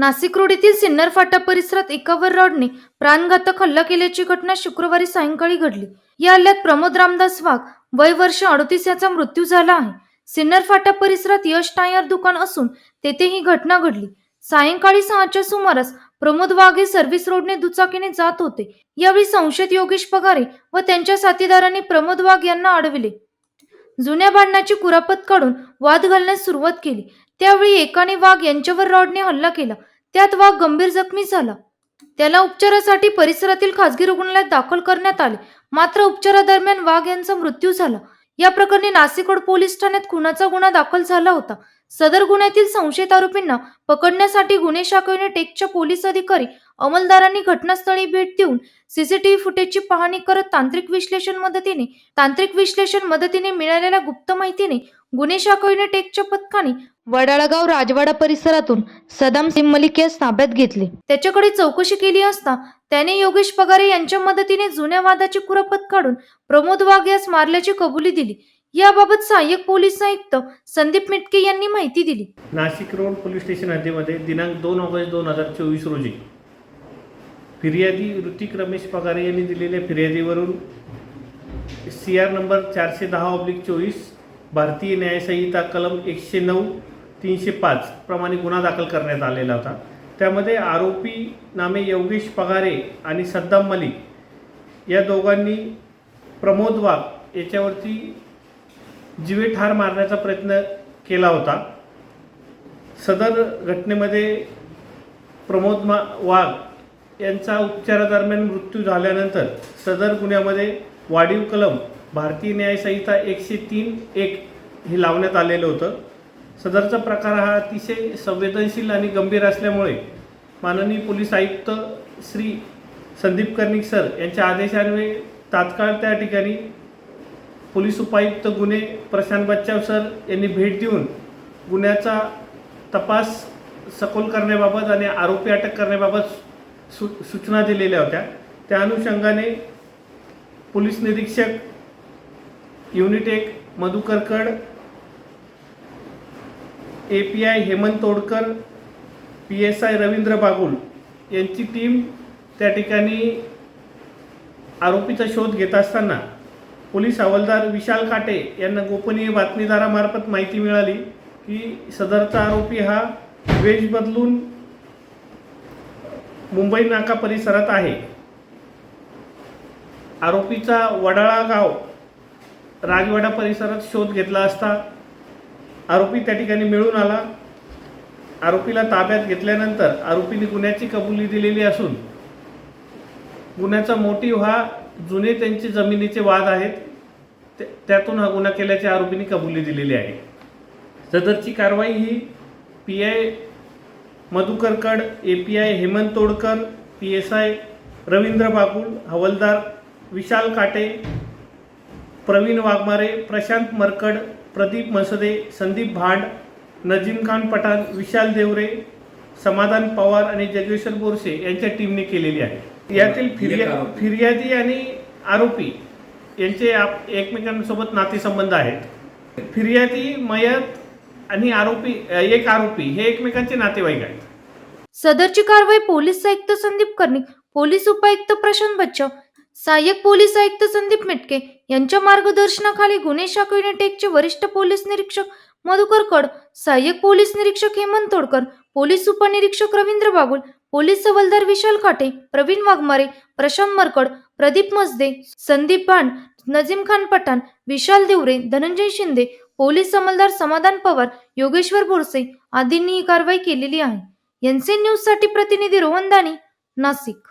Nashik road येथील सिन्नर फाटा परिसरात एकावर रॉडने प्राणघातक हल्ला केल्याची घटना शुक्रवारी सायंकाळी घडली. या हल्ल्यात प्रमोद रामदास वाघ वय वर्ष अडतीस याचा मृत्यू झाला आहे. सिन्नर फाटा परिसरात यश टायर दुकान असून तेथे ही घटना घडली. सायंकाळी सहाच्या सुमारास प्रमोद वाघ हे सर्व्हिस रोडने दुचाकीने जात होते. यावेळी संशयित योगेश पगारे व त्यांच्या साथीदारांनी प्रमोद वाघ यांना अडविले. जुन्या भांडणाची कुरापत काढून वाद घालण्यास सुरुवात केली. त्यावेळी एकाने वाघ यांच्यावर रॉडने हल्ला केला. त्यात वाघ गंभीर जखमी झाला. त्याला उपचारासाठी परिसरातील खासगी रुग्णालयात दाखल करण्यात आले. मात्र उपचारादरम्यान वाघ यांचा मृत्यू झाला. या प्रकरणी नाशिक पोलीस ठाण्यात खुनाचा गुन्हा दाखल झाला होता. सदर गुन्ह्यातील संशयित आरोपींना पकडण्यासाठी गुन्हे शाखेने टेकच्या पोलीस अधिकारी अंमलदारांनी घटनास्थळी भेट देऊन सीसीटीव्ही फुटेजची पाहणी करत तांत्रिक विश्लेषण मदतीने तांत्रिक विश्लेषण मदतीने मिळालेल्या गुप्त माहितीने गुन्हे शाखेने टेकच्या पथकाने वडाळगाव राजवाडा परिसरातून सदाम सिम मलिक यास ताब्यात घेतले. त्याच्याकडे चौकशी केली असता त्याने योगेश पगारे यांच्या मदतीने जुन्या वादाची कुरापत काढून प्रमोद वाघ यास मारल्याची कबुली दिली. याबाबत सहाय्यक पोलीस आयुक्त संदीप मिटके यांनी माहिती दिली. नाशिक रोड पोलीस स्टेशन हद्दीमध्ये दिनांक दोन ऑगस्ट दोन हजार चोवीस रोजी फिर्यादी ऋतिक रमेश पगारे यांनी दिलेल्या फिर्यादीवरून सी आर नंबर चारशे दहा ऑब्लिक चोवीस भारतीय न्यायसंहिता कलम एकशे नऊ तीनशे पाच प्रमाणे गुन्हा दाखल करण्यात आलेला होता. त्यामध्ये आरोपी नामे योगेश पगारे आणि सद्दाम मलिक या दोघांनी प्रमोद वाघ याच्यावरती जीवे ठार मारण्याचा प्रयत्न केला होता. सदर घटनेमध्ये प्रमोद मा वाघ यांचा उपचारादरम्यान मृत्यू झाल्यानंतर सदर गुन्ह्यामध्ये वाढीव कलम भारतीय न्यायसंहिता एकशे तीन एक हे लावण्यात आलेलं होतं. सदरचा प्रकार हा अतिशय संवेदनशील आणि गंभीर असल्यामुळे माननीय पोलीस आयुक्त श्री संदीप कर्णिक सर यांच्या आदेशान्वये तात्काळ त्या ठिकाणी पोलीस उपायुक्त गुन्हे प्रशांत बच्चाव सर यांनी भेट देऊन गुन्ह्याचा तपास सखोल करण्याबाबत आणि आरोपी अटक करण्याबाबत सु सूचना दिलेल्या होत्या. त्या अनुषंगाने पोलीस निरीक्षक युनिट एक Madhukar Kad A P I Hemant Todkar P S I Ravindra Bagul यांची टीम त्या ठिकाणी आरोपीचा शोध घेत असताना पोलीस हवालदार विशाल काटे यांना गोपनीय बातमीदारामार्फत माहिती मिळाली की सदरचा आरोपी हा वेश बदलून मुंबई नाका परिसरात आहे. आरोपीचा वडाळा गाव राजवाडा परिसरात शोध घेतला असता आरोपी त्या ठिकाणी मिळून आला. आरोपीला ताब्यात घेतल्यानंतर आरोपीने गुन्ह्याची कबुली दिलेली असून गुन्ह्याचा मोटिव हा जुने त्यांचे जमिनीचे वाद आहेत. त्या- त्यातून हा गुन्हा केल्याची आरोपीने कबुली दिलेली आहे. सदरची कारवाई ही P I Madhukar Kad A P I Hemant Todkar P S I Ravindra Bagul हवलदार विशाल काटे प्रवीण वाघमारे प्रशांत मरकड प्रदीप मसदे संदीप भांड नजीम खान पठाण विशाल देवरे समाधान पवार आणि जगेश्वर बोरसे यांच्या टीमने केलेली आहे. यातील फिर्या फिर्यादी आणि आरोपी यांचे आप एकमेकांसोबत नातेसंबंध आहेत. फिर्यादी मयत आणि आरोपी एक आरोपी हे एकमेकांचे नातेवाईक आहेत. सदरची कारवाई पोलीस आयुक्त संदीप कर्णिक पोलीस उपायुक्त प्रशांत बच्चाव सहाय्यक पोलीस आयुक्त संदीप मिटके यांच्या मार्गदर्शनाखाली गुन्हे शाखा युनिटेकचे वरिष्ठ पोलीस निरीक्षक मधुकर कड सहाय्यक पोलीस निरीक्षक हेमंत तोडकर पोलीस उपनिरीक्षक रवींद्र बागुल पोलीस हवालदार विशाल काटे प्रवीण वाघमारे प्रशांत मरकड प्रदीप मजदे संदीप भांड नजीम खान पठाण विशाल देवरे धनंजय शिंदे पोलीस अंमलदार समाधान पवार योगेश्वर बोरसे आदींनी ही कारवाई केलेली आहे. एनसीएन न्यूजसाठी प्रतिनिधी रोहन दाणी नाशिक.